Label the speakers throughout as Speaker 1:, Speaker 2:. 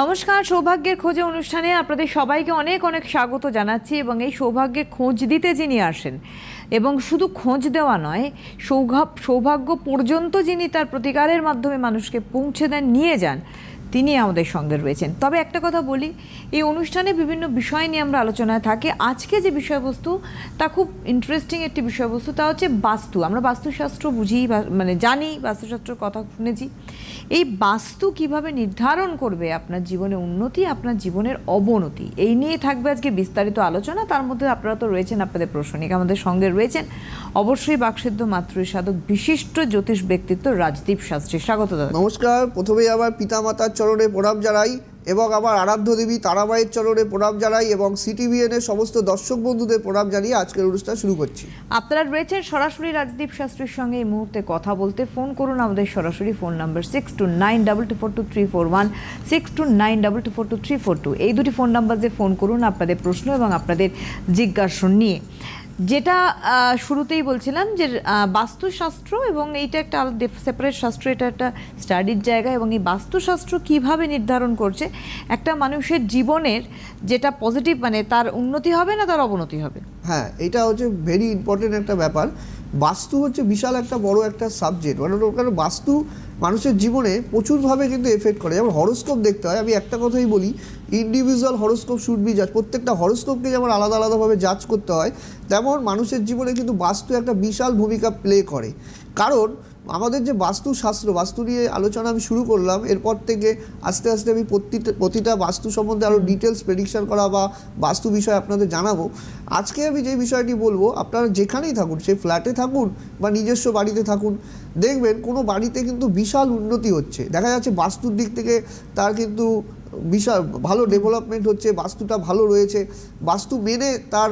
Speaker 1: নমস্কার, সৌভাগ্যের খোঁজে অনুষ্ঠানে আপনাদের সবাইকে অনেক অনেক স্বাগত জানাচ্ছি এবং এই সৌভাগ্যের খোঁজ দিতে যিনি আসেন এবং শুধু খোঁজ দেওয়া নয় সৌভাগ্য পর্যন্ত যিনি তার প্রতিকারের মাধ্যমে মানুষকে পৌঁছে দেন, নিয়ে যান তিনি আমাদের সঙ্গে রয়েছেন। তবে একটা কথা বলি, এই অনুষ্ঠানে বিভিন্ন বিষয় নিয়ে আমরা আলোচনায় থাকি। আজকে যে বিষয়বস্তু, তা খুব ইন্টারেস্টিং একটি বিষয়বস্তু, তা হচ্ছে বাস্তু। আমরা বাস্তুশাস্ত্র বুঝি মানে জানি, বাস্তুশাস্ত্রের কথা শুনেছি। এই বাস্তু কীভাবে নির্ধারণ করবে আপনার জীবনে উন্নতি, আপনার জীবনের অবনতি? এই নিয়ে থাকবে আজকে বিস্তারিত আলোচনা। তার মধ্যে আপনারা তো রয়েছেন, আপনাদের প্রশ্নিক আমাদের সঙ্গে রয়েছেন। অবশ্যই বাকসিদ্ধ মাতৃ সাধক বিশিষ্ট জ্যোতিষ ব্যক্তিত্ব রাজদীপ শাস্ত্রী। স্বাগত দাদা।
Speaker 2: নমস্কার। প্রথমেই আমার পিতামাতার চরণে প্রণাম জানাই এবং আমার আরাধ্য দেবী তারামায়ের চরণে প্রণাম জানাই এবং সিটিভিএন এর সমস্ত দর্শক বন্ধুদের প্রণাম জানিয়ে আজকের অনুষ্ঠান শুরু করছি।
Speaker 1: আপনারা রয়েছেন সরাসরি রাজদীপ শাস্ত্রীর সঙ্গে এই মুহূর্তে কথা বলতে। ফোন করুন আমাদের সরাসরি phone number six two nine double two four two three four one six two nine double two four two three four two এই দুটি ফোন নাম্বার দিয়ে ফোন করুন আপনাদের প্রশ্ন এবং আপনাদের জিজ্ঞাসন নিয়ে। যেটা শুরুতেই বলছিলাম যে বাস্তুশাস্ত্র এবং এইটা একটা আলাদা সেপারেট শাস্ত্র, এটা একটা স্টাডির জায়গা এবং এই বাস্তুশাস্ত্র কীভাবে নির্ধারণ করছে, একটা মানুষের জীবনের যেটা পজিটিভ মানে তার উন্নতি হবে না তার অবনতি হবে?
Speaker 2: হ্যাঁ এটা হচ্ছে ভেরি ইম্পর্টেন্ট একটা ব্যাপার। বাস্তু হচ্ছে বিশাল একটা বড় একটা সাবজেক্ট মানে ওখানে বাস্তু মানুষের জীবনে প্রচুরভাবে কিন্তু এফেক্ট করে। যেমন হরস্কোপ দেখতে হয়, আমি একটা কথাই বলি ইন্ডিভিজুয়াল হরস্কোপ শুড বি জাজ প্রত্যেকটা হরস্কোপকে যেমন আলাদা আলাদাভাবে জাজ করতে হয়, তেমন মানুষের জীবনে কিন্তু বাস্তু একটা বিশাল ভূমিকা প্লে করে। কারণ আমাদের যে বাস্তুশাস্ত্র, বাস্তু নিয়ে আলোচনা আমি শুরু করলাম, এরপর থেকে আস্তে আস্তে আমি প্রতিটা প্রতিটা বাস্তু সম্বন্ধে আরও ডিটেলস প্রেডিকশন করা বা বাস্তু বিষয়ে আপনাদের জানাব। আজকে আমি যে বিষয়টি বলব, আপনারা যেখানেই থাকুন, সেই ফ্ল্যাটে থাকুন বা নিজস্ব বাড়িতে থাকুন, দেখবেন কোনো বাড়িতে কিন্তু বিশাল উন্নতি হচ্ছে। দেখা যাচ্ছে বাস্তুর দিক থেকে তার কিন্তু বিশাল, ভালো ডেভেলপমেন্ট হচ্ছে, বাস্তুটা ভালো রয়েছে, বাস্তু মেনে তার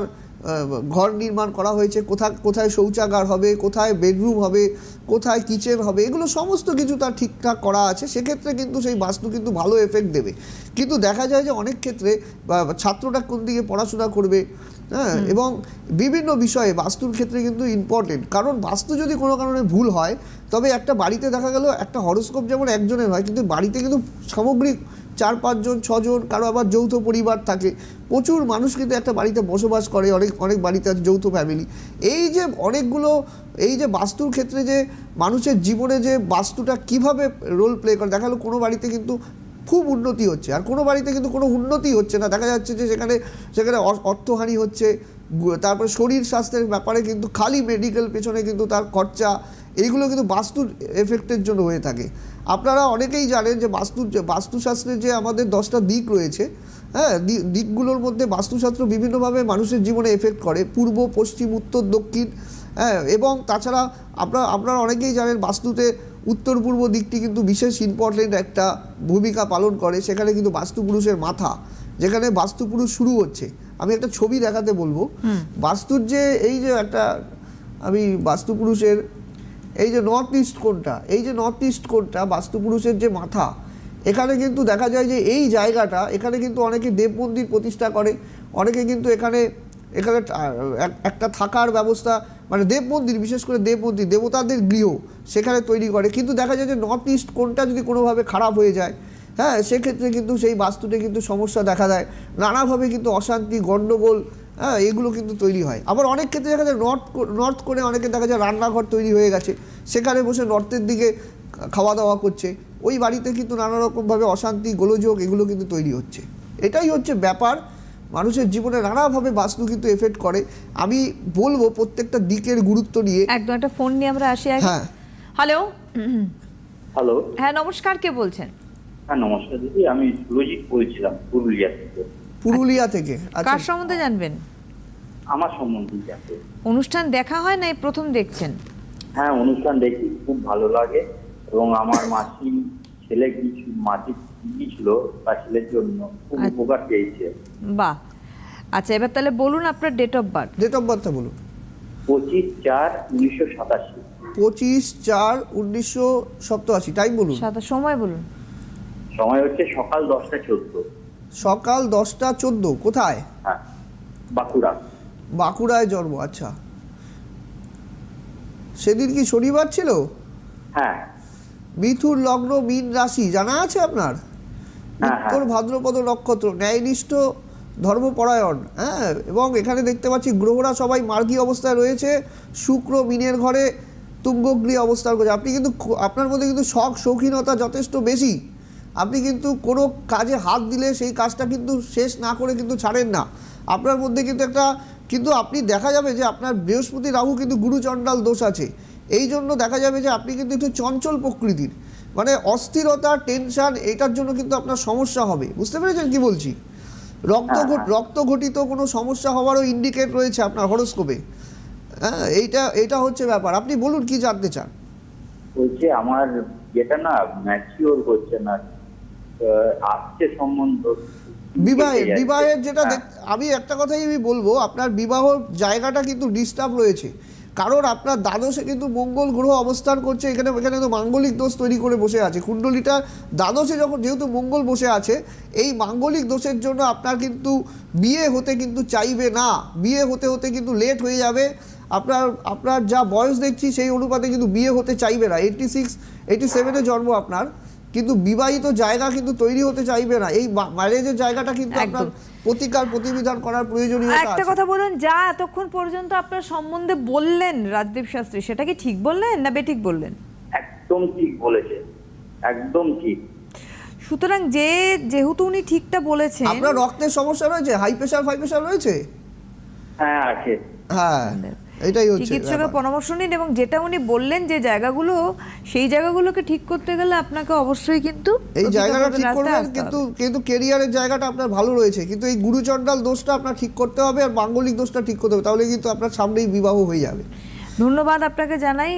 Speaker 2: ঘর নির্মাণ করা হয়েছে কোথায় কোথায় শৌচাগার হবে কোথায় বেডরুম হবে কোথায় কিচেন হবে এগুলো সমস্ত কিছু তার ঠিকঠাক করা আছে সেক্ষেত্রে কিন্তু সেই বাস্তু কিন্তু ভালো এফেক্ট দেবে। কিন্তু দেখা যায় যে অনেক ক্ষেত্রে ছাত্রটা কোন দিকে পড়াশোনা করবে হ্যাঁ এবং বিভিন্ন বিষয়ে বাস্তুর ক্ষেত্রে কিন্তু ইম্পর্টেন্ট কারণ বাস্তু যদি কোনো কারণে ভুল হয় তবে একটা বাড়িতে দেখা গেল একটা হরস্কোপ যেমন একজনের হয় কিন্তু বাড়িতে কিন্তু সামগ্রিক চার পাঁচজন, ছজন, কারও আবার যৌথ পরিবার থাকে। প্রচুর মানুষ কিন্তু একটা বাড়িতে বসবাস করে, অনেক অনেক বাড়িতে যৌথ ফ্যামিলি এই যে অনেকগুলো, এই যে বাস্তুর ক্ষেত্রে যে মানুষের জীবনে যে বাস্তুটা কীভাবে রোল প্লে করে, দেখা গেলো কোনো বাড়িতে কিন্তু খুব উন্নতি হচ্ছে। আর কোনো বাড়িতে কিন্তু কোনো উন্নতি হচ্ছে না। দেখা যাচ্ছে যে সেখানে সেখানে অর্থহানি হচ্ছে তারপরে শরীর স্বাস্থ্যের ব্যাপারে কিন্তু খালি মেডিকেল পেছনে কিন্তু তার খরচা, এইগুলো কিন্তু বাস্তুর এফেক্টের জন্য হয়ে থাকে। আপনারা অনেকেই জানেন যে বাস্তু বাস্তুশাস্ত্রের যে আমাদের দশটা দিক রয়েছে হ্যাঁ দিকগুলোর মধ্যে বাস্তুশাস্ত্র বিভিন্নভাবে মানুষের জীবনে এফেক্ট করে পূর্ব পশ্চিম উত্তর দক্ষিণ হ্যাঁ এবং তাছাড়া আপনারা আপনারা অনেকেই জানেন বাস্তুতে উত্তর পূর্ব দিকটি কিন্তু বিশেষ ইম্পর্টেন্ট একটা ভূমিকা পালন করে সেখানে কিন্তু বাস্তুপুরুষের মাথা যেখানে বাস্তুপুরুষ শুরু হচ্ছে। আমি একটা ছবি দেখাতে বলব। বাস্তুর যে এই যে একটা আমি বাস্তুপুরুষের এই যে নর্থ ইস্ট কোনটা এই যে নর্থ ইস্ট কোনটা বাস্তুপুরুষের যে মাথা, এখানে কিন্তু দেখা যায় যে এই জায়গাটা, এখানে কিন্তু অনেকে দেব মন্দির প্রতিষ্ঠা করে, অনেকে কিন্তু এখানে এখানে একটা থাকার ব্যবস্থা মানে দেব মন্দির, বিশেষ করে দেব মন্দির, দেবতাদের গৃহ সেখানে তৈরি করে। কিন্তু দেখা যায় যে নর্থ ইস্ট কোনটা যদি কোনোভাবে খারাপ হয়ে যায় হ্যাঁ সেক্ষেত্রে কিন্তু সেই বাস্তুতে কিন্তু সমস্যা দেখা দেয়। নানাভাবে কিন্তু অশান্তি, গণ্ডগোল হ্যাঁ এগুলো কিন্তু তৈরি হয়। আবার অনেক ক্ষেত্রে দেখা যায় নর্থ নর্থ করে অনেকে দেখা যায় রান্নাঘর তৈরি হয়ে গেছে। সেখানে বসে নর্থের দিকে খাওয়া দাওয়া করছে। ওই বাড়িতে কিন্তু নানা রকমভাবে অশান্তি গোলযোগ এগুলো কিন্তু তৈরি হচ্ছে। এটাই হচ্ছে ব্যাপার। মানুষের জীবনে নানাভাবে বাস্তু কিন্তু এফেক্ট করে। আমি বলব প্রত্যেকটা দিকের গুরুত্ব নিয়ে।
Speaker 1: একদম একটা ফোন নিয়ে আমরা আসি
Speaker 2: হ্যাঁ।
Speaker 1: হ্যালো
Speaker 3: হ্যালো
Speaker 1: হ্যাঁ নমস্কার কে বলছেন?
Speaker 3: হ্যাঁ নমস্কার দিদি আমি সুরজিৎ বলছিলাম পুরুলিয়া থেকে।
Speaker 2: পুরুলিয়া থেকে। আচ্ছা।
Speaker 1: কার সম্বন্ধে জানবেন?
Speaker 3: আমার সম্বন্ধে জানতে।
Speaker 1: অনুষ্ঠান দেখা হয় না প্রথম দেখছেন?
Speaker 3: হ্যাঁ অনুষ্ঠান দেখি খুব ভালো লাগে। এবং আমার মাসি ছেলে কিছু মাটি গিয়েছিল তার ছেলের জন্য খুব
Speaker 1: আচ্ছা।
Speaker 3: উপকার পেয়েছে।
Speaker 1: বাহ। আচ্ছা এবার তাহলে বলুন আপনার date of birth
Speaker 2: date of বার্থটা বলুন।
Speaker 3: পঁচিশ চার উনিশশো সাতাশি।
Speaker 2: পঁচিশ চার উনিশশো সপ্তাশি টাইম বলুন।
Speaker 1: সময় বলুন।
Speaker 3: সময় হচ্ছে সকাল দশটা চোদ্দ।
Speaker 2: সকাল দশটা চোদ্দ কোথায়?
Speaker 3: হ্যাঁ বাঁকুড়া।
Speaker 2: বাঁকুড়ায় জন্ম আচ্ছা। সেদিন কি শনিবার ছিল?
Speaker 3: হ্যাঁ।
Speaker 2: মিথুন লগ্ন মীন রাশি জানা আছে আপনার?
Speaker 3: হ্যাঁ,
Speaker 2: উত্তর ভাদ্রপদ নক্ষত্র ন্যায়নিষ্ঠ ধর্মপরায়ণ হ্যাঁ? এবং এখানে দেখতে পাচ্ছি গ্রহরা সবাই মার্গী অবস্থায় রয়েছে শুক্র মিনের ঘরে তুঙ্গগ্রী অবস্থান করছে। আপনি কিন্তু আপনার মধ্যে কিন্তু শখ শৌখিনতা যথেষ্ট বেশি। আপনি কিন্তু কোনো কাজে হাত দিলে সেই কাজটা কিন্তু শেষ না করে কিন্তু ছাড়েন না। আপনার মধ্যে কিন্তু একটা কিন্তু আপনি দেখা যাবে যে আপনার বৃহস্পতি রাহু কিন্তু গুরুচণ্ডাল দোষ আছে। এই জন্য দেখা যাবে যে আপনি কিন্তু একটু চঞ্চল প্রকৃতির। মানে অস্থিরতা টেনশন এটার জন্য কিন্তু আপনার সমস্যা হবে। বুঝতে পেরেছেন কি বলছি? রক্ত রক্ত ঘটিত কোনো সমস্যা হওয়ারও ইন্ডিকেট রয়েছে আপনার হরস্কোপে। হ্যাঁ এইটা এটা হচ্ছে ব্যাপার। আপনি বলুন কি জানতে চান?
Speaker 3: বলছি আমার যেটা না ম্যাচিওর হচ্ছে না। আসছে সম্বন্ধ
Speaker 2: বিবাহের
Speaker 3: কেটে
Speaker 2: বিবাহের যেটা
Speaker 3: হ্যাঁ।
Speaker 2: আমি একটা কথাই আমি বলব আপনার বিবাহ জায়গাটা কিন্তু ডিস্টার্ব রয়েছে। কারণ আপনার দ্বাদশে কিন্তু মঙ্গল গ্রহ অবস্থান করছে এখানে এখানে তো মাঙ্গলিক দোষ তৈরি করে বসে আছে। কুণ্ডলিটা দ্বাদশে যখন যেহেতু মঙ্গল বসে আছে এই মাঙ্গলিক দোষের জন্য আপনার কিন্তু বিয়ে হতে কিন্তু চাইবে না। বিয়ে হতে হতে কিন্তু লেট হয়ে যাবে। আপনার আপনার যা বয়স দেখছি সেই অনুপাতে কিন্তু বিয়ে হতে চাইবে না। এইটটি সিক্স এইটটি সেভেনে জন্ম আপনার। কিন্তু বিবাহিত জায়গা কিন্তু তৈরি হতে চাইবে না। এই ম্যারেজের জায়গাটা কিন্তু আপনার প্রতিকার প্রতিবিধান করার প্রয়োজনীয়তা
Speaker 1: একটা কথা বলুন যা এতক্ষণ পর্যন্ত আপনার সম্বন্ধে বললেন রাজদীপ শাস্ত্রী সেটা কি ঠিক বললেন না বেঠিক বললেন?
Speaker 3: একদম ঠিক বলেছে একদম ঠিক।
Speaker 1: সুতরাং যে যেহেতু উনি ঠিকটা বলেছেন
Speaker 2: আপনার রক্তের সমস্যা রয়েছে? হাই প্রেশার ফাই প্রেশার রয়েছে?
Speaker 3: হ্যাঁ আছে।
Speaker 2: হ্যাঁ। এটাই হচ্ছে
Speaker 1: চিকিৎসকের পরামর্শ নিন এবং যেটা উনি বললেন যে জায়গাগুলো সেই জায়গাগুলোকে ঠিক করতে গেলে আপনাকে অবশ্যই কিন্তু
Speaker 2: এই জায়গাটা ঠিক করবেন কিন্তু। কিন্তু কেরিয়ারের জায়গাটা আপনার ভালো রয়েছে কিন্তু এই গুরুচণ্ডাল দোষটা আপনার ঠিক করতে হবে আর মাঙ্গলিক দোষটা ঠিক করতে হবে তাহলে কিন্তু আপনার সামনেই বিবাহ হয়ে যাবে
Speaker 1: ধন্যবাদ আপনাকে জানাই।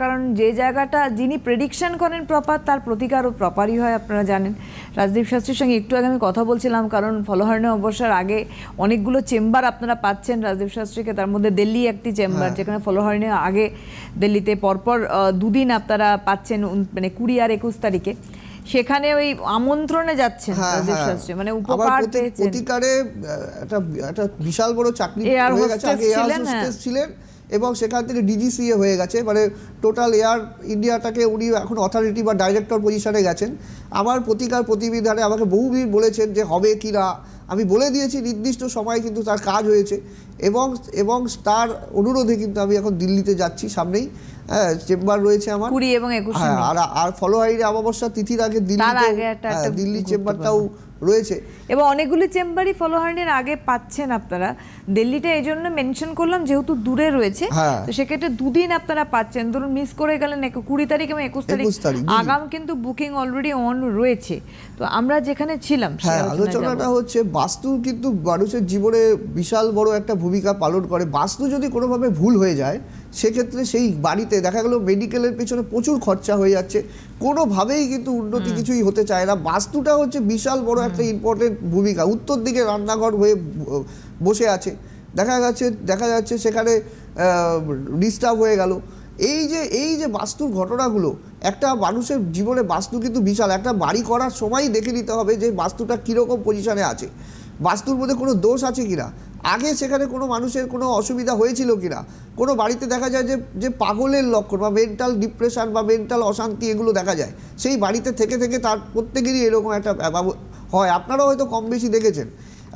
Speaker 1: কারণ যে জায়গাটা যিনি প্রেডিকশন করেন প্রপার তার প্রতিকারও প্রপারই হয় আপনারা জানেন। রাজদীপ শাস্ত্রীর সঙ্গে একটু আগে আমি কথা বলছিলাম কারণ ফলোহারণে অবসর আগে অনেকগুলো চেম্বার আপনারা পাচ্ছেন রাজদীপ শাস্ত্রীকে। তার মধ্যে দিল্লি একটি চেম্বার
Speaker 2: হ্যাঁ।
Speaker 1: যেখানে ফলোহারণে আগে দিল্লিতে পরপর দুদিন আপনারা পাচ্ছেন মানে কুড়ি আর একুশ তারিখে। সেখানে ওই আমন্ত্রণে যাচ্ছেন
Speaker 2: হ্যাঁ হ্যাঁ।
Speaker 1: শাস্ত্রী। মানে উপকার পেয়েছেন।
Speaker 2: প্রতিকারে একটা একটা বিশাল বড় চাকরি হয়ে গেছে। আগে এয়ার
Speaker 1: ছিলেন।
Speaker 2: হোস্টেস ছিলেন এবং সেখান থেকে ডিজিসিএ হয়ে গেছে মানে টোটাল এয়ার ইন্ডিয়াটাকে উনি এখন অথরিটি বা ডাইরেক্টর পজিশনে গেছেন। আমার প্রতিকার প্রতিবিধানে আমাকে বহুবির বলেছেন যে হবে কি না। আমি বলে দিয়েছি নির্দিষ্ট সময়ে কিন্তু তার কাজ হয়েছে এবং এবং তার অনুরোধে কিন্তু আমি এখন দিল্লিতে যাচ্ছি সামনেই। হ্যাঁ চেম্বার রয়েছে আমার।
Speaker 1: কুড়ি এবং একুশে
Speaker 2: হ্যাঁ আর আর ফলোহারির অমাবস্যা তিথির আগে দিল্লিতে
Speaker 1: একটা
Speaker 2: দিল্লি চেম্বারটাও রয়েছে।
Speaker 1: এবং অনেকগুলি চেম্বারই ফলোহার্নের আগে পাচ্ছেন আপনারা। দিল্লিটা এই জন্য মেনশন করলাম যেহেতু দূরে রয়েছে
Speaker 2: হ্যাঁ।
Speaker 1: তো সেক্ষেত্রে দুদিন আপনারা পাচ্ছেন। ধরুন মিস করে গেলেন এক- কুড়ি তারিখ এবং একুশ তারিখ।
Speaker 2: তারিখ,
Speaker 1: আগাম কিন্তু বুকিং অলরেডি অন রয়েছে। তো আমরা যেখানে ছিলাম
Speaker 2: হ্যাঁ আলোচনাটা হচ্ছে বাস্তু কিন্তু মানুষের জীবনে বিশাল বড় একটা ভূমিকা পালন করে। বাস্তু যদি কোনোভাবে ভুল হয়ে যায় সেক্ষেত্রে সেই বাড়িতে দেখা গেল মেডিকেলের পেছনে প্রচুর খরচা হয়ে যাচ্ছে। কোনোভাবেই কিন্তু উন্নতি কিছুই হতে চায় না। বাস্তুটা হচ্ছে বিশাল বড় একটা ইম্পর্টেন্ট ভূমিকা। উত্তর দিকে রান্নাঘর হয়ে বসে আছে। দেখা যাচ্ছে দেখা যাচ্ছে সেখানে ডিস্টার্ব হয়ে গেল। এই যে এই যে বাস্তুর ঘটনাগুলো একটা মানুষের জীবনে বাস্তু কিন্তু বিশাল। একটা বাড়ি করার সময়ই দেখে নিতে হবে যে বাস্তুটা কীরকম পজিশনে আছে। বাস্তুর মধ্যে কোনো দোষ আছে কিনা? আগে সেখানে কোনো মানুষের কোনো অসুবিধা হয়েছিল কিনা? কোনো বাড়িতে দেখা যায় যে যে পাগলের লক্ষণ বা মেন্টাল ডিপ্রেশন বা মেন্টাল অশান্তি এগুলো দেখা যায়। সেই বাড়িতে থেকে থেকে তার প্রত্যেকেরই এরকম একটা হয়। আপনারাও হয়তো কম বেশি দেখেছেন।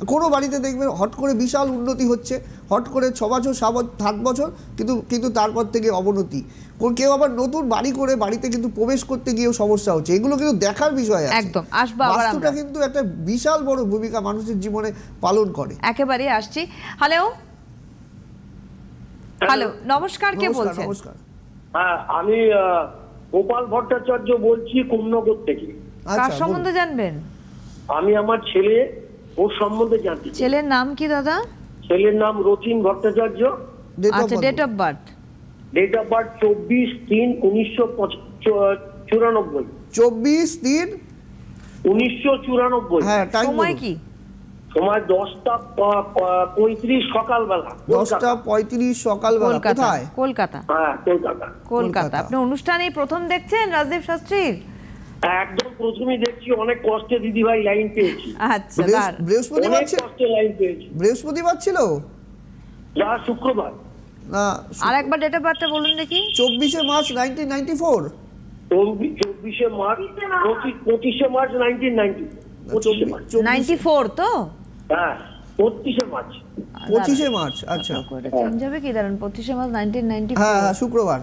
Speaker 2: কোনো বাড়িতে দেখবেন হট করে বিশাল উন্নতি হচ্ছে হট করে ছ বছর সাত বছর- কিন্তু কিন্তু তারপর থেকে অবনতি। কেউ আবার নতুন বাড়ি করে বাড়িতে কিন্তু প্রবেশ করতে গিয়েও সমস্যা হচ্ছে। এগুলো কিন্তু দেখার বিষয় আছে।
Speaker 1: একদম, আসব
Speaker 2: বাস্তুটা কিন্তু একটা বিশাল বড় ভূমিকা মানুষের জীবনে পালন করে।
Speaker 1: একেবারেই আসছি। হ্যালো হ্যালো নমস্কার কে বলছেন?
Speaker 2: নমস্কার।
Speaker 4: হ্যাঁ আমি গোপাল ভট্টাচার্য বলছি কুমনগর থেকে।
Speaker 1: কার
Speaker 2: আচ্ছা
Speaker 1: সম্বন্ধে জানবেন?
Speaker 4: আমি আমার ছেলে ওর সম্বন্ধে জানতে
Speaker 1: ছেলের নাম কি দাদা?
Speaker 4: ছেলের নাম ভট্টাচার্য।
Speaker 1: আচ্ছা date of birth
Speaker 4: date of birth চব্বিশ তিন উনিশশো চুরানব্বই।
Speaker 2: চব্বিশ তিন?
Speaker 4: উনিশশো চুরানব্বই।
Speaker 2: হ্যাঁ
Speaker 1: সময় কি?
Speaker 4: সময় দশটা পঁয়ত্রিশ সকালবেলা।
Speaker 2: দশটা
Speaker 4: কলকাতা।
Speaker 2: পঁয়ত্রিশ সকালবেলা
Speaker 1: কলকাতা
Speaker 2: কোথায়?
Speaker 1: কলকাতা।
Speaker 4: হ্যাঁ কলকাতা।
Speaker 1: কলকাতা। আপনি অনুষ্ঠানেই প্রথম দেখছেন রাজদীপ শাস্ত্রীর?
Speaker 4: একদম প্রথমেই দেখছি অনেক কষ্টে দিদি ভাই লাইন পেয়েছি।
Speaker 1: আচ্ছা।
Speaker 2: বৃহস্পতিবার ছিল?
Speaker 4: কষ্টে লাইন পেয়েছি।
Speaker 2: বৃহস্পতিবার ছিল?
Speaker 4: যা শুক্রবার।
Speaker 2: না
Speaker 1: আর একবার ডেট অফ বার্থটা বলুন দেখি।
Speaker 2: চব্বিশে মার্চ নাইনটিন নাইনটি ফোর
Speaker 4: চব্বিশে মার্চ পঁচিশ- পঁচিশে মার্চ নাইনটিন নাইনটি পঁচিশে মার্চ।
Speaker 1: নাইনটি ফোর তো?
Speaker 4: হ্যাঁ বত্রিশে মার্চ।
Speaker 2: পঁচিশে মার্চ আচ্ছা।
Speaker 1: চেঞ্জ হবে কি? দাঁড়ান পঁচিশে মার্চ নাইনটিন নাইনটি
Speaker 2: হ্যাঁ হ্যাঁ শুক্রবার।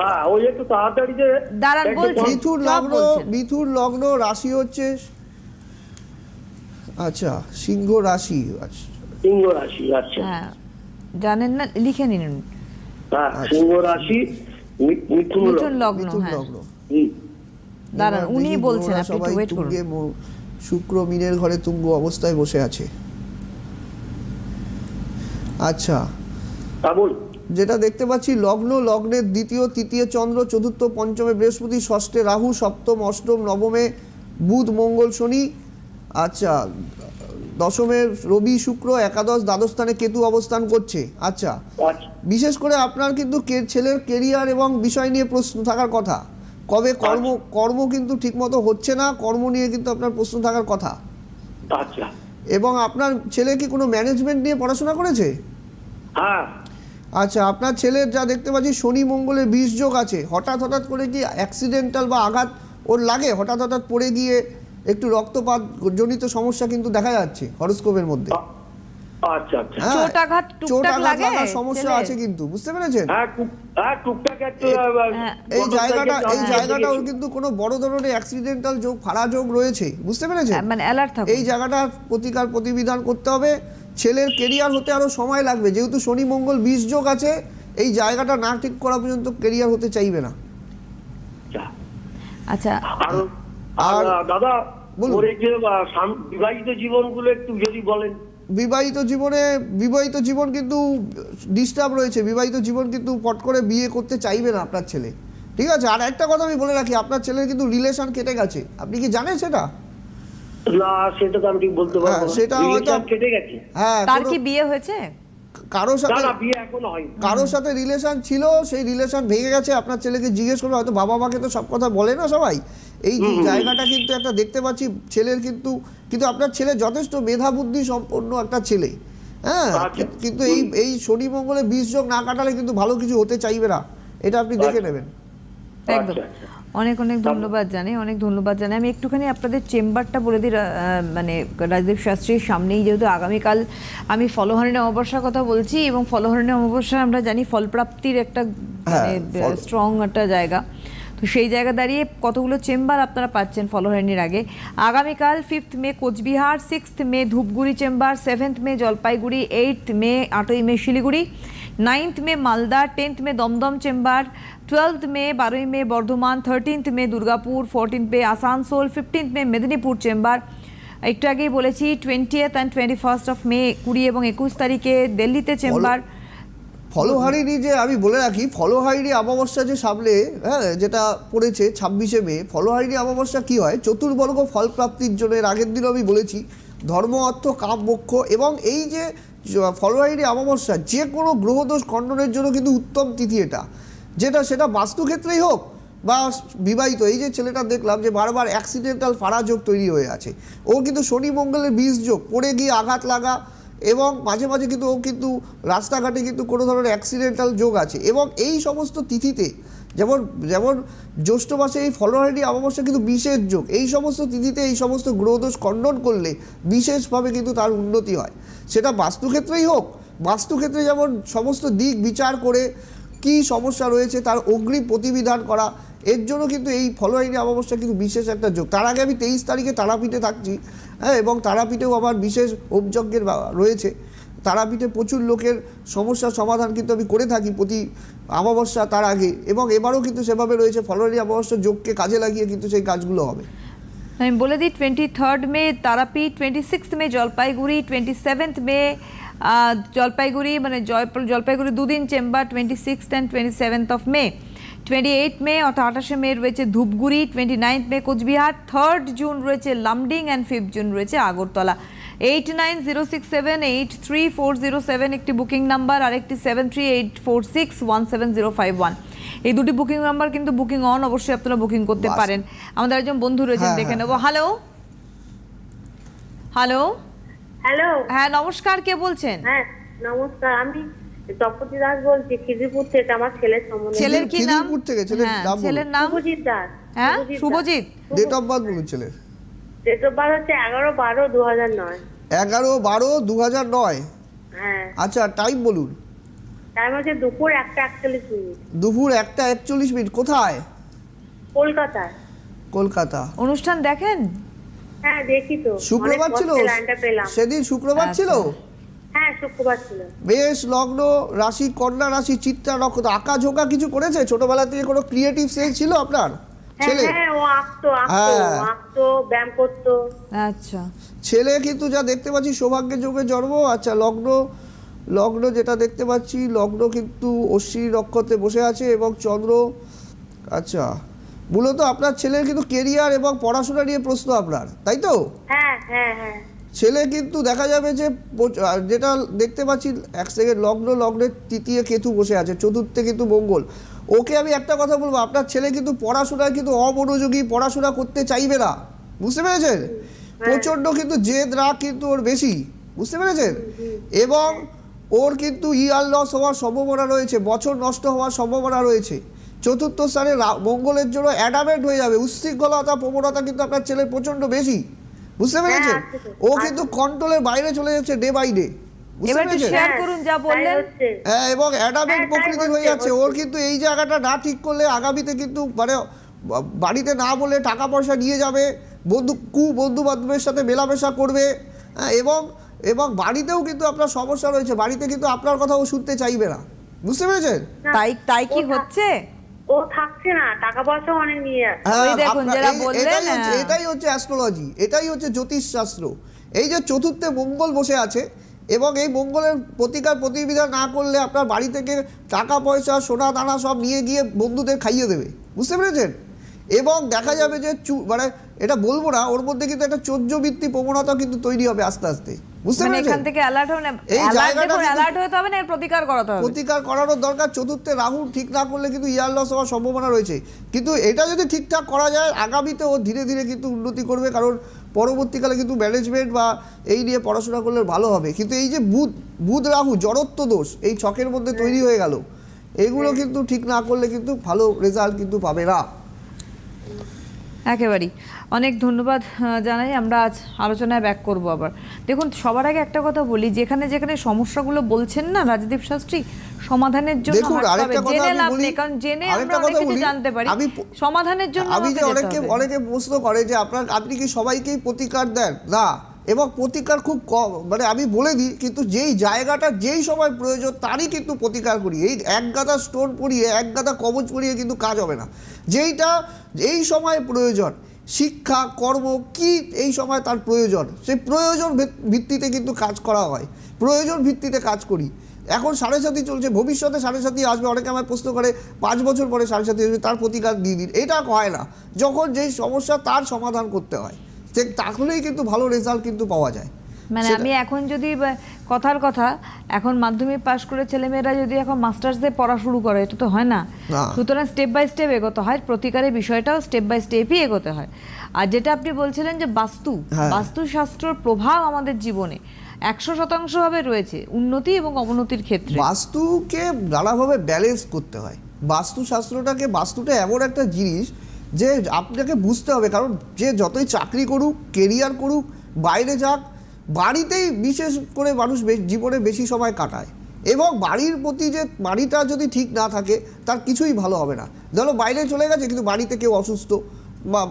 Speaker 4: হ্যাঁ ওই একটু তাড়াতাড়ি যে
Speaker 1: দাঁড়ান, বলছি।
Speaker 2: মিথুন লগ্ন মিথুন লগ্ন রাশি হচ্ছে? আচ্ছা সিংহ রাশি আচ্ছা।
Speaker 4: সিংহ রাশি আচ্ছা।
Speaker 1: হ্যাঁ জানেন না লিখে নিন।
Speaker 4: হ্যাঁ সিংহ রাশি মিথুন লগ্ন।
Speaker 1: লগ্ন
Speaker 2: মিথুন লগ্ন।
Speaker 4: হুম।
Speaker 1: দাঁড়ান উনি বলছেন আপনি একটু
Speaker 2: সবাই
Speaker 1: ওয়েট করুন।
Speaker 2: শুক্র মিনের ঘরে তুঙ্গ অবস্থায় বসে আছে। আচ্ছা।
Speaker 4: তা বল
Speaker 2: যেটা দেখতে পাচ্ছি লগ্ন লগ্নের দ্বিতীয় তৃতীয় চন্দ্র চতুর্থ পঞ্চমে বৃহস্পতি ষষ্ঠে রাহু সপ্তম অষ্টম নবমে বুধ মঙ্গল শনি। আচ্ছা দশমে রবি শুক্র একাদশ দ্বাদশ স্থানে কেতু অবস্থান করছে। আচ্ছা বিশেষ করে আপনার কিন্তু ছেলের কেরিয়ার এবং বিষয় নিয়ে প্রশ্ন থাকার কথা। কবে কর্ম কর্ম কিন্তু ঠিকমতো হচ্ছে না কর্ম নিয়ে কিন্তু আপনার প্রশ্ন থাকার কথা।
Speaker 4: আচ্ছা।
Speaker 2: এবং আপনার ছেলে কি কোনো ম্যানেজমেন্ট নিয়ে পড়াশোনা করেছে?
Speaker 4: হ্যাঁ।
Speaker 2: আচ্ছা আপনার ছেলের যা দেখতে পাচ্ছি শনি মঙ্গলের বিষ যোগ আছে। হঠাৎ হঠাৎ করে কি অ্যাক্সিডেন্টাল বা আঘাত ওর লাগে? হঠাৎ হঠাৎ পড়ে গিয়ে একটু রক্তপাত জনিত সমস্যা কিন্তু দেখা যাচ্ছে হরস্কোপের মধ্যে।
Speaker 4: আচ্ছা আচ্ছা।
Speaker 2: হ্যাঁ,
Speaker 1: চোট আঘাত
Speaker 2: লাগার সমস্যা আছে কিন্তু বুঝতে পেরেছেন?
Speaker 4: হ্যাঁ হ্যাঁ টুকটাক একটু আহ।
Speaker 2: এই জায়গাটা এই জায়গাটা ওর কিন্তু কোনো বড় ধরনের অ্যাক্সিডেন্টাল যোগ ফাড়া যোগ রয়েছে বুঝতে পেরেছেন?
Speaker 1: মানে অ্যালার্ট
Speaker 2: এই জায়গাটার প্রতিকার প্রতিবিধান করতে হবে। ছেলের কেরিয়ার হতে আরও সময় লাগবে। যেহেতু শনি মঙ্গল বিষ যোগ আছে এই জায়গাটা না ঠিক করা পর্যন্ত কেরিয়ার হতে চাইবে না।
Speaker 4: আচ্ছা। আর দাদা বিবাহিত জীবনগুলো একটু যদি বলেন।
Speaker 2: বিবাহিত জীবনে বিবাহিত জীবন কিন্তু ডিস্টার্ব রয়েছে। বিবাহিত জীবন কিন্তু পট করে বিয়ে করতে চাইবে না আপনার ছেলে। ঠিক আছে? আর একটা কথা আমি বলে রাখি আপনার ছেলের কিন্তু রিলেশন কেটে গেছে। আপনি কি জানেন সেটা?
Speaker 4: না সেটা তো আমি ঠিক বলতে পারব
Speaker 2: হ্যাঁ,
Speaker 4: না।
Speaker 2: সেটা হয়তো-
Speaker 4: Relation কেটে গেছে।
Speaker 2: হ্যাঁ
Speaker 1: তার
Speaker 2: কোনো-
Speaker 1: কি বিয়ে হয়েছে?
Speaker 2: কারোর
Speaker 4: না
Speaker 2: সাথে
Speaker 4: না বিয়ে এখনও হয়নি।
Speaker 2: কারোর সাথে রিলেশন ছিল সেই রিলেশন ভেঙে গেছে। আপনার ছেলেকে জিজ্ঞেস করবে হয়তো বাবা মাকে তো সব কথা বলে না সবাই। এই যে জায়গাটা কিন্তু একটা দেখতে পাচ্ছি ছেলের কিন্তু কিন্তু আপনার ছেলে যথেষ্ট মেধা বুদ্ধি সম্পন্ন একটা ছেলে। হ্যাঁ
Speaker 4: আচ্ছা।
Speaker 2: কি- কিন্তু এই এই শনি মঙ্গলে বিষ যোগ না কাটালে কিন্তু ভালো কিছু হতে চাইবে না। এটা আপনি দেখে
Speaker 4: আচ্ছা।
Speaker 2: নেবেন।
Speaker 1: একদম।
Speaker 4: আচ্ছা, আচ্ছা।
Speaker 1: অনেক অনেক ধন্যবাদ জানাই অনেক ধন্যবাদ জানাই। আমি একটুখানি আপনাদের চেম্বারটা বলে দিই মানে রাজদীপ শাস্ত্রীর সামনেই যেহেতু আগামীকাল আমি ফলহারণী অমাবস্যার কথা বলছি এবং ফলহারণী অমাবস্যা আমরা জানি ফলপ্রাপ্তির একটা মানে
Speaker 2: হ্যাঁ,
Speaker 1: স্ট্রং একটা জায়গা। তো সেই জায়গা দাঁড়িয়ে কতগুলো চেম্বার আপনারা পাচ্ছেন ফলহারণীর আগে? আগামীকাল fifth May Coochbehar sixth May Dhupguri chamber seventh May Jalpaiguri eighth May আটই May Siliguri ninth May Malda tenth May Dumdum chamber twelfth May বারোই May Bardhaman thirteenth May Durgapur fourteenth May Asansol fifteenth May Medinipur chamber একটু আগেই বলেছি twentieth and twenty first of May কুড়ি এবং একুশ তারিখে দিল্লিতে চেম্বার
Speaker 2: ফলোহারিণী যে আমি বলে রাখি ফলোহারিণী অমাবস্যা যে সামনে হ্যাঁ যেটা পড়েছে ছাব্বিশে মে ফলোহারিণী অমাবস্যা কী হয় চতুর্বর্গ ফল প্রাপ্তির জন্য এর আগের দিনও আমি বলেছি ধর্ম অর্থ কাম মোক্ষ এবং এই যে জ- অমাবস্যা যে কোনো গ্রহদোষ খণ্ডনের জন্য কিন্তু উত্তম তিথি এটা। যেটা সেটা বাস্তুক্ষেত্রেই হোক বা বিবাহিত, এই যে ছেলেটা দেখলাম যে বারবার অ্যাক্সিডেন্টাল ফাড়া যোগ তৈরি হয়ে আছে। ও কিন্তু শনি মঙ্গলের বীজ যোগ পড়ে গিয়ে আঘাত লাগা এবং মাঝে মাঝে কিন্তু ও কিন্তু রাস্তাঘাটে কিন্তু কোনো ধরনের অ্যাক্সিডেন্টাল যোগ আছে এবং এই সমস্ত তিথিতে যেমন যেমন জ্যৈষ্ঠ মাসে এই ফলোহারিণী অমাবস্যা কিন্তু বিশেষ যোগ, এই সমস্ত তিথিতে এই সমস্ত গ্রহদোষ খণ্ডন করলে বিশেষভাবে কিন্তু তার উন্নতি হয়। সেটা বাস্তুক্ষেত্রেই হোক, বাস্তুক্ষেত্রে যেমন সমস্ত দিক বিচার করে কি সমস্যা রয়েছে, তার অগ্রিম প্রতিবিধান করা, এর জন্য কিন্তু এই ফলোয়ারিনী অমাবস্যা কিন্তু বিশেষ একটা যোগ। তার আগে আমি তেইশ তারিখে তারাপীঠে থাকছি হ্যাঁ এবং তারাপীঠেও আমার বিশেষ অভিযজ্ঞের রয়েছে। তারাপীঠে প্রচুর লোকের সমস্যার সমাধান কিন্তু আমি করে থাকি প্রতি অমাবস্যা তার আগে, এবং এবারও কিন্তু সেভাবে রয়েছে ফলোয়ারি অমাবস্যা যোগকে কাজে লাগিয়ে কিন্তু সেই কাজগুলো হবে।
Speaker 1: আমি বলে দিই twenty third May Tarapith twenty sixth May Jalpaiguri twenty seventh May Jalpaiguri মানে জয় জলপাইগুড়ি দুদিন chamber twenty six and twenty seventh of May twenty eight May অর্থাৎ আঠাশে মে রয়েছে Dhupguri twenty ninth May Coochbehar third June রয়েছে Lumding and fifth June রয়েছে Agartala. Eight nine zero six seven eight three four zero seven একটি booking number আর একটি seven three eight four six one seven zero five one এই দুটি booking number কিন্তু booking on অবশ্যই আপনারা বুকিং করতে পারেন। আমাদের একজন বন্ধু রয়েছেন
Speaker 2: হ্যাঁ,
Speaker 1: দেখে। নেব। হ্যালো হ্যালো
Speaker 5: হ্যালো
Speaker 1: হ্যাঁ নমস্কার কে বলছেন?
Speaker 5: হ্যাঁ নমস্কার আমি তপতি দাস বলছি থেকে আমার ছেলের সম্বন্ধে।
Speaker 1: ছেলের কি নাম?
Speaker 2: থেকে ছেলের
Speaker 1: হ্যাঁ,
Speaker 2: নাম
Speaker 1: ছেলের নাম?
Speaker 5: শুভজিৎ দাস।
Speaker 1: হ্যাঁ শুভজিৎ
Speaker 2: ডেট অফ বার্থ বলুন ছেলের।
Speaker 5: ডেট অফ বার্থ হচ্ছে এগারো বারো দু হাজার নয়।
Speaker 2: এগারো বারো দু হাজার নয়?
Speaker 5: হ্যাঁ।
Speaker 2: আচ্ছা টাইম বলুন।
Speaker 5: টাইম হচ্ছে দুপুর একটা একচল্লিশ মিনিট।
Speaker 2: দুপুর একটা একচল্লিশ মিনিট কোথায়?
Speaker 5: কলকাতায়।
Speaker 2: কলকাতা।
Speaker 1: অনুষ্ঠান দেখেন?
Speaker 5: হ্যাঁ দেখি তো।
Speaker 2: শুক্রবার ছিল? সেদিন শুক্রবার
Speaker 1: আচ্ছা।
Speaker 2: ছিল?
Speaker 5: হ্যাঁ শুক্রবার ছিল।
Speaker 2: বেশ লগ্ন রাশি কন্যা রাশি চিত্রা নক্ষত্র আঁকা ঝোঁকা কিছু করেছে? ছোটবেলা থেকে কোনো ক্রিয়েটিভ সেন্স ছিল আপনার?
Speaker 5: হ্যাঁ
Speaker 2: ছেলে?
Speaker 5: হ্যাঁ
Speaker 2: হ্যাঁ।
Speaker 1: আচ্ছা।
Speaker 2: ছেলে কিন্তু যা দেখতে পাচ্ছি সৌভাগ্যের যোগে জন্ম। আচ্ছা লগ্ন লগ্ন যেটা দেখতে পাচ্ছি লগ্ন কিন্তু অশ্বিনী নক্ষত্রে বসে আছে এবং চন্দ্র আচ্ছা। মূলত আপনার ছেলের কিন্তু কেরিয়ার এবং পড়াশোনা নিয়ে প্রশ্ন আপনার তাই তো?
Speaker 5: হ্যাঁ হ্যাঁ হ্যাঁ।
Speaker 2: ছেলে কিন্তু দেখা যাবে যে যেটা দেখতে পাচ্ছি এক সেকেন্ড লগ্ন লগ্নের তৃতীয় কেতু বসে আছে চতুর্থে কিন্তু মঙ্গল। ওকে আমি একটা কথা বলব আপনার ছেলে কিন্তু পড়াশোনায় কিন্তু অমনোযোগী পড়াশোনা করতে চাইবে না। বুঝতে পেরেছেন? প্রচণ্ড কিন্তু জেদ রাগ কিন্তু ওর বেশি। বুঝতে পেরেছেন? এবং ওর কিন্তু ইয়ার লস হওয়ার সম্ভাবনা রয়েছে বছর নষ্ট হওয়ার সম্ভাবনা রয়েছে। চতুর্থ স্থানে মঙ্গলের জন্য অ্যাডামেন্ট হয়ে যাবে। উশৃঙ্খলতা প্রবণতা কিন্তু আপনার ছেলের প্রচণ্ড বেশি। বুঝতে পেরেছেন? ও কিন্তু কন্ট্রোলের বাইরে চলে যাচ্ছে ডে বাই ডে বুঝতে
Speaker 1: এবার একটু
Speaker 2: পেরেছেন?
Speaker 1: শেয়ার
Speaker 5: হ্যাঁ,
Speaker 1: করুন যা
Speaker 5: তাই
Speaker 1: বললেন।
Speaker 5: হচ্ছে।
Speaker 2: হ্যাঁ এবং অ্যাডামেন্ট
Speaker 5: হ্যাঁ,
Speaker 2: প্রকৃতির হয়ে যাচ্ছে। ওর কিন্তু এই জায়গাটা না ঠিক করলে আগামীতে কিন্তু মানে বাড়িতে না বলে টাকা পয়সা নিয়ে যাবে বন্ধু কু বন্ধু বান্ধবের সাথে মেলামেশা করবে হ্যাঁ, এবং এবং বাড়িতেও কিন্তু আপনার সমস্যা রয়েছে। বাড়িতে কিন্তু আপনার কথা ও শুনতে চাইবে না। বুঝতে পেরেছেন?
Speaker 1: তাই তাই কি হচ্ছে?
Speaker 5: ও থাকছে না টাকা পয়সা অনেক নিয়ে
Speaker 2: হ্যাঁ,
Speaker 1: ওই দেখুন, যারা বললেন,
Speaker 2: এটাই হচ্ছে। এটাই হচ্ছে অ্যাস্ট্রোলজি এটাই হচ্ছে জ্যোতিষ শাস্ত্র এই যে চতুর্থে মঙ্গল বসে আছে এবং এই মঙ্গলের প্রতিকার প্রতিবিধা না করলে আপনার বাড়ি থেকে টাকা পয়সা সোনা দানা সব নিয়ে গিয়ে বন্ধুদের খাইয়ে দেবে। বুঝতে পেরেছেন? এবং দেখা যাবে যে চু- মানে এটা বলব না ওর মধ্যে কিন্তু একটা চোদ্জবৃত্তি প্রবণতা কিন্তু তৈরি হবে আস্তে আস্তে। বুঝতে
Speaker 1: মানে
Speaker 2: পেরেছেন?
Speaker 1: এখান থেকে অ্যালার্ট হন
Speaker 2: এই জায়গাটা
Speaker 1: অ্যালার্ট হতে হবে না প্রতিকার করাতে হবে।
Speaker 2: প্রতিকার করানোর দরকার। চতুর্থে রাহু ঠিক না করলে কিন্তু ইয়ার লস হওয়ার সম্ভাবনা রয়েছে। কিন্তু এটা যদি ঠিকঠাক করা যায় আগামীতে ও ধীরে ধীরে কিন্তু উন্নতি করবে কারণ পরবর্তীকালে কিন্তু ম্যানেজমেন্ট বা এই নিয়ে পড়াশোনা করলে ভালো হবে। কিন্তু এই যে বুধ বুধ রাহু জড়ত্ব দোষ এই ছকের মধ্যে তৈরি হয়ে গেল এগুলো কিন্তু ঠিক না করলে কিন্তু ভালো রেজাল্ট কিন্তু পাবে না।
Speaker 1: একেবারেই। অনেক ধন্যবাদ জানাই। আমরা আজ আলোচনায় ব্যাক করব আবার। দেখুন সবার আগে একটা কথা বলি যেখানে যেখানে সমস্যাগুলো বলছেন না রাজদীপ শাস্ত্রী সমাধানের জন্য জেনে লাভ নেই কারণ জেনে আমরা অনেক কিছু জানতে পারি। সমাধানের জন্য
Speaker 2: আমি যে অনেকে। অনেকে প্রশ্ন করে যে আপনার আপনি কি সবাইকেই প্রতিকার দেন? না। এবং প্রতিকার খুব কম। মানে আমি বলে দিই, কিন্তু যেই জায়গাটা, যেই সময় প্রয়োজন, তারই কিন্তু প্রতিকার করি এই এক গাদা স্টোন পরিয়ে, এক গাদা কবচ পরিয়ে কিন্তু কাজ হবে না। যেইটা এই সময় প্রয়োজন, শিক্ষা, কর্ম, কি এই সময় তার প্রয়োজন, সেই প্রয়োজন ভিত- ভিত্তিতে কিন্তু কাজ করা হয়। প্রয়োজন ভিত্তিতে কাজ করি। এখন সাড়ে সাথী চলছে, ভবিষ্যতে সাড়ে সাথী আসবে, অনেকে আমার প্রশ্ন করে, পাঁচ বছর পরে সাড়ে সাথী আসবে, তার প্রতিকার দিয়ে দিন। এটা হয় না। যখন যেই সমস্যা, তার সমাধান করতে হয়। সে তাহলেই কিন্তু ভালো রেজাল্ট কিন্তু পাওয়া যায়।
Speaker 1: মানে আমি এখন যদি কথার কথা এখন মাধ্যমিক পাশ করে ছেলেমেয়েরা যদি এখন মাস্টার্সে পড়া শুরু করে এটা তো হয় না। সুতরাং স্টেপ বাই স্টেপ এগোতে হয় প্রতিকারের বিষয়টাও স্টেপ বাই স্টেপই এগোতে হয়। আর যেটা আপনি বলছিলেন যে বাস্তু
Speaker 2: হ্যাঁ।
Speaker 1: বাস্তুশাস্ত্রর প্রভাব আমাদের জীবনে একশো শতাংশ ভাবে রয়েছে উন্নতি এবং অবনতির ক্ষেত্রে।
Speaker 2: বাস্তুকে নানাভাবে ব্যালেন্স করতে হয়। বাস্তুশাস্ত্রটাকে বাস্তুটা এমন একটা জিনিস যে আপনাকে বুঝতে হবে, কারণ যে যতই চাকরি করুক কেরিয়ার করুক, বাইরে যাক, বাড়িতেই বিশেষ করে মানুষ জীবনে বেশি সময় কাটায়। এবং বাড়ির প্রতি যে বাড়িটা যদি ঠিক না থাকে, তার কিছুই ভালো হবে না। ধরো বাইরে চলে গেছে, কিন্তু বাড়িতে কেউ অসুস্থ বা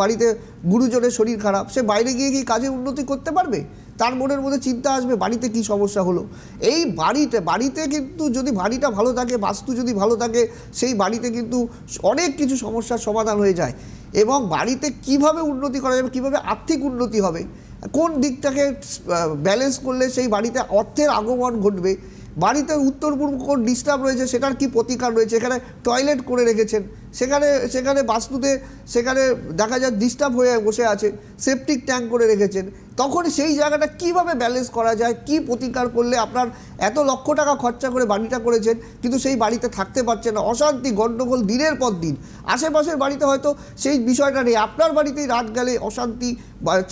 Speaker 2: বাড়িতে গুরুজনের শরীর খারাপ, সে বাইরে গিয়ে কি কাজে উন্নতি করতে পারবে? তার মনের মধ্যে চিন্তা আসবে, বাড়িতে কি সমস্যা হলো? এই বাড়িতে বাড়িতে কিন্তু যদি বাড়িটা ভালো থাকে, বাস্তু যদি ভালো থাকে, সেই বাড়িতে কিন্তু অনেক কিছু সমস্যার সমাধান হয়ে যায়। এবং বাড়িতে কীভাবে উন্নতি করা যাবে, কীভাবে আর্থিক উন্নতি হবে, কোন দিকটাকে ব্যালেন্স করলে সেই বাড়িতে অর্থের আগমন ঘটবে, বাড়িতে উত্তর পূর্ব কোন ডিস্টার্ব রয়েছে, সেটার কি প্রতিকার রয়েছে এখানে টয়লেট করে রেখেছেন, সেখানে সেখানে বাস্তুতে, সেখানে দেখা যায় ডিস্টার্ব হয়ে বসে আছে সেপটিক ট্যাঙ্ক করে রেখেছেন তখন সেই জায়গাটা কীভাবে ব্যালেন্স করা যায় কি প্রতিকার করলে আপনার এত লক্ষ টাকা খরচা করে বাড়িটা করেছেন কিন্তু সেই বাড়িতে থাকতে পারছেন না। অশান্তি গণ্ডগোল দিনের পর দিন। আশেপাশের বাড়িতে হয়তো সেই বিষয়টা নেই। আপনার বাড়িতেই রাত গেলে অশান্তি বা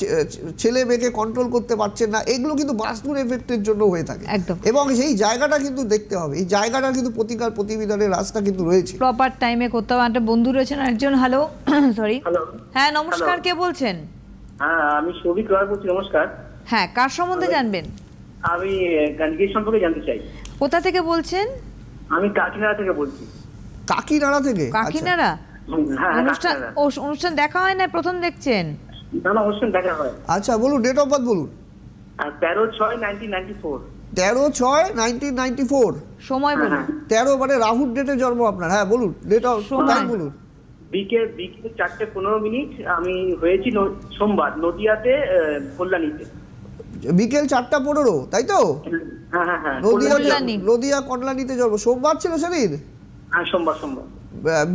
Speaker 2: ছেলে মেয়েকে কন্ট্রোল করতে পারছেন না। এগুলো কিন্তু বাস্তুর এফেক্টের জন্য হয়ে থাকে।
Speaker 1: একদম।
Speaker 2: এবং সেই জায়গাটা কিন্তু দেখতে হবে। এই জায়গাটা কিন্তু প্রতিকার প্রতিবিধানের রাস্তা কিন্তু রয়েছে।
Speaker 1: প্রপার টাইমে করতে হবে। একটা বন্ধু রয়েছেন একজন হ্যালো সরি হ্যাঁ নমস্কার কে বলছেন?
Speaker 6: হ্যাঁ আমি সৌভিক রয় বলছি নমস্কার।
Speaker 1: হ্যাঁ কার সম্বন্ধে জানবেন?
Speaker 6: আমি গানগির সম্পর্কে জানতে চাই।
Speaker 1: কোথা থেকে বলছেন?
Speaker 6: আমি কাকিনাড়া থেকে বলছি।
Speaker 2: কাকিনাড়া থেকে? আচ্ছা।
Speaker 1: কাকিনাড়া?
Speaker 6: হ্যাঁ
Speaker 1: অনুষ্ঠান অনুষ্ঠান দেখা হয় না প্রথম দেখছেন?
Speaker 6: না না অনুষ্ঠান দেখা হয়।
Speaker 2: আচ্ছা বলুন ডেট অফ বার্থ বলুন।
Speaker 6: তেরো ছয় নাইনটিন নাইনটি ফোর
Speaker 2: তেরো ছয় নাইনটিন নাইনটি ফোর
Speaker 1: সময়
Speaker 6: হ্যাঁ,
Speaker 1: বলুন।
Speaker 2: তেরো মানে রাহুর ডেটে জন্ম আপনার। হ্যাঁ বলুন ডেট অফ
Speaker 1: সময়।
Speaker 2: টাইম বলুন।
Speaker 6: বিকেল বিকেল চারটে পনেরো মিনিট আমি হয়েছি সোমবার নদিয়াতে কল্যাণীতে।
Speaker 2: বিকেল চারটা পনেরো তাই তো?
Speaker 6: হ্যাঁ হ্যাঁ হ্যাঁ
Speaker 2: নদিয়া কল্যাণীতে জন্ম সোমবার ছিল সেদিন?
Speaker 6: হ্যাঁ সোমবার সোমবার।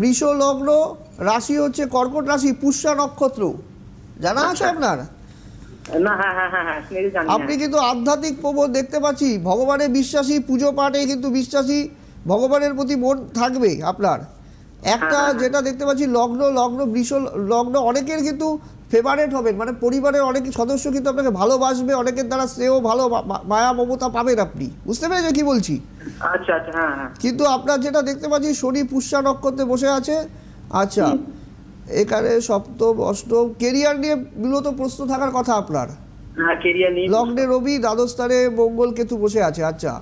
Speaker 2: বৃষ লগ্ন রাশি হচ্ছে কর্কট রাশি পুষ্যা নক্ষত্র। জানা আছে
Speaker 6: আচ্ছা।
Speaker 2: আপনার? আপনি। কিন্তু আধ্যাত্মিক প্রবল দেখতে পাচ্ছি ভগবানের বিশ্বাসী পুজো পাঠে কিন্তু বিশ্বাসী ভগবানের প্রতি মন থাকবে আপনার। একটা
Speaker 6: হ্যাঁ।
Speaker 2: যেটা দেখতে পাচ্ছি লগ্ন লগ্ন বৃষ লগ্ন অনেকের কিন্তু ফেভারেট হবেন। মানে পরিবারের অনেক সদস্য কিন্তু আপনাকে ভালোবাসবে অনেকের দ্বারা স্নেহ ভালো মায়া মমতা পাবেন আপনি। বুঝতে পেরেছেন কি বলছি?
Speaker 6: আচ্ছা আচ্ছা হ্যাঁ হ্যাঁ।
Speaker 2: কিন্তু আপনার যেটা দেখতে পাচ্ছি শনি পুষ্যা নক্ষত্রে বসে আছে। আচ্ছা এখানে সপ্তম অষ্টম কেরিয়ার নিয়ে মূলত প্রশ্ন থাকার কথা আপনার।
Speaker 6: হ্যাঁ
Speaker 2: লগ্নে রবি দ্বাদশ স্থানে মঙ্গল কেতু বসে আছে আচ্ছা।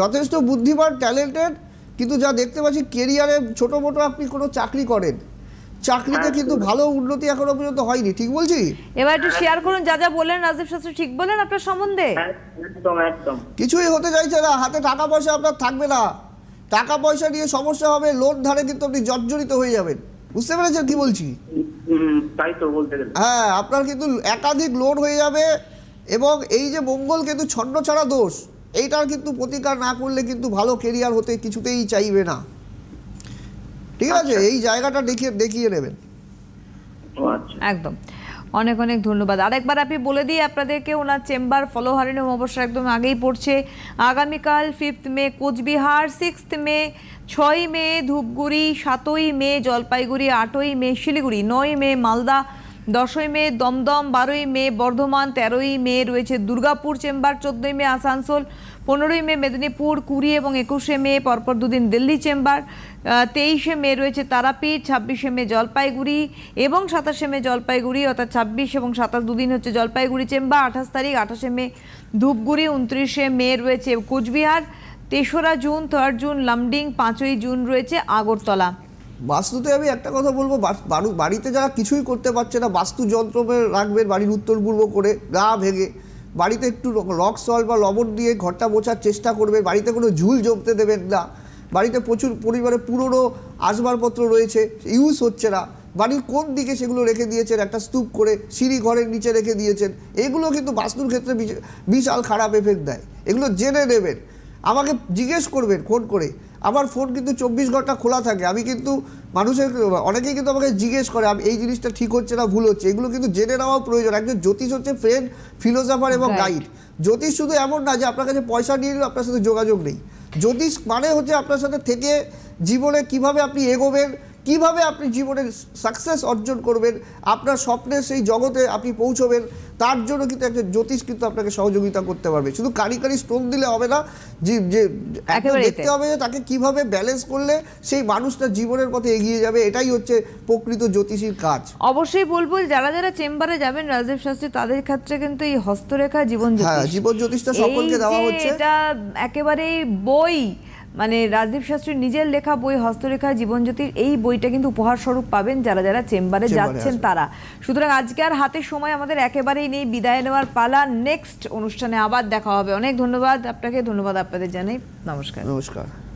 Speaker 2: যথেষ্ট বুদ্ধিমান ট্যালেন্টেড কিন্তু যা দেখতে পাচ্ছি কেরিয়ারে ছোট মোটো আপনি কোনো চাকরি করেন। চাকরিতে
Speaker 6: হ্যাঁ।
Speaker 2: কিন্তু ভালো উন্নতি এখনও পর্যন্ত হয়নি ঠিক বলছি?
Speaker 1: এবার একটু শেয়ার করুন যা যা বললেন রাজীব শাস্ত্রী ঠিক বলেন আপনার সম্বন্ধে?
Speaker 6: হ্যাঁ, একদম একদম।
Speaker 2: কিছুই হতে চাইছে না হাতে টাকা পয়সা আপনার থাকবে না। টাকা পয়সা নিয়ে সমস্যা হবে লোন ধারে কিন্তু আপনি জর্জরিত হয়ে যাবেন। বুঝতে পেরেছেন কি বলছি?
Speaker 6: তাই তো বলতে গেলে।
Speaker 2: হ্যাঁ আপনার কিন্তু একাধিক লোন হয়ে যাবে এবং এই যে মঙ্গল কিন্তু ছন্ন ছাড়া দোষ। এইটার কিন্তু প্রতিকার না করলে কিন্তু ভালো কেরিয়ার হতে কিছুতেই চাইবে না। ঠিক আছে? এই জায়গাটা দেখিয়ে দেখিয়ে নেবেন।
Speaker 6: আচ্ছা।
Speaker 1: একদম। অনেক অনেক ধন্যবাদ। আরেকবার আপনি বলে দিই আপনাদেরকে ওনার চেম্বার ফলো হারিনি অবশ্য একদম আগেই পড়ছে। আগামীকাল fifth May Coochbehar sixth May ছয় মে ধূপগুড়ি সাতই মে জলপাইগুড়ি আটই মে শিলিগুড়ি নয় মে মালদা দশই মে, দমদম, বারোই মে, বর্ধমান, তেরোই মে রয়েছে দুর্গাপুর চেম্বার, চোদ্দোই মে আসানসোল, পনেরোই মে মেদিনীপুর, কুড়ি এবং একুশে মে পরপর দুদিন দিল্লি চেম্বার তেইশে মে রয়েছে তারাপীঠ, ছাব্বিশে মে জলপাইগুড়ি এবং সাতাশে মে জলপাইগুড়ি, অর্থাৎ ছাব্বিশ এবং সাতাশ দুদিন হচ্ছে জলপাইগুড়ি চেম্বার, আঠাশ তারিখ, আঠাশে মে ধূপগুড়ি, উনত্রিশে মে রয়েছে কোচবিহার, তেসরা জুন থার্ড জুন, লামডিং, পাঁচই জুন রয়েছে আগরতলা।
Speaker 2: বাস্তুতে আমি একটা কথা বলব বাড়িতে যারা কিছুই করতে পারছে না বাস্তু যন্ত্র রাখবেন, বাড়ির উত্তর পূর্ব করে গা ভেঙে। বাড়িতে একটু রক সল বা লবণ দিয়ে ঘরটা মোছার চেষ্টা করবেন, বাড়িতে কোনো ঝুল জমতে দেবেন না। বাড়িতে প্রচুর পরিমাণে পুরনো আসবাবপত্র রয়েছে, ইউজ হচ্ছে না। বাড়ির কোন দিকে সেগুলো রেখে দিয়েছেন, একটা স্তূপ করে সিঁড়ি ঘরের নিচে রেখে দিয়েছেন, এগুলো কিন্তু বাস্তুর ক্ষেত্রে বিশ- বিশাল খারাপ এফেক্ট দেয়। এগুলো জেনে নেবেন। আমাকে জিজ্ঞেস করবেন, ফোন করে আমার ফোন কিন্তু চব্বিশ ঘণ্টা খোলা থাকে। আমি কিন্তু মানুষের অনেকেই কিন্তু আমাকে জিজ্ঞেস করে আমি এই জিনিসটা ঠিক হচ্ছে না ভুল হচ্ছে? এগুলো কিন্তু জেনে নেওয়া প্রয়োজন। একজন জ্যোতিষ হচ্ছে ফ্রেন্ড ফিলোসফার এবং গাইড জ্যোতিষ শুধু এমন না যে আপনার কাছে পয়সা নিয়ে আপনার সাথে যোগাযোগ নেই। জ্যোতিষ মানে হচ্ছে আপনার সাথে থেকে জীবনে কীভাবে আপনি এগোবেন কীভাবে আপনি জীবনে সাকসেস অর্জন করবেন আপনার স্বপ্নের সেই জগতে আপনি পৌঁছবেন তার জন্য কিন্তু একটা জ্যোতিষ কিন্তু আপনাকে সহযোগিতা করতে পারবে। শুধু কারি কারি স্ট্রোক দিলে হবে না যে দেখতে হবে যে তাকে কীভাবে ব্যালেন্স করলে সেই মানুষটা জীবনের পথে এগিয়ে যাবে এটাই হচ্ছে প্রকৃত জ্যোতিষীর কাজ।
Speaker 1: অবশ্যই বলব যারা যারা চেম্বারে যাবেন রাজীব শাস্ত্রী তাদের ক্ষেত্রে কিন্তু এই হস্তরেখা জীবন
Speaker 2: হ্যাঁ
Speaker 1: জ্যোতিষ।
Speaker 2: জীবন জ্যোতিষটা সকলকে দেওয়া হচ্ছে।
Speaker 1: এটা একেবারেই বই মানে রাজদীপ শাস্ত্রীর নিজের লেখা বই হস্তরেখা জীবনজ্যোতির এই বইটা কিন্তু উপহার স্বরূপ পাবেন যারা যারা চেম্বারে যাচ্ছেন তারা। সুতরাং আজকে আর হাতে সময় আমাদের একেবারেই নেই। বিদায় নেওয়ার পালা নেক্সট অনুষ্ঠানে আবার দেখা হবে। অনেক ধন্যবাদ আপনাকে ধন্যবাদ আপনাদের জানাই। নমস্কার।
Speaker 2: নমস্কার।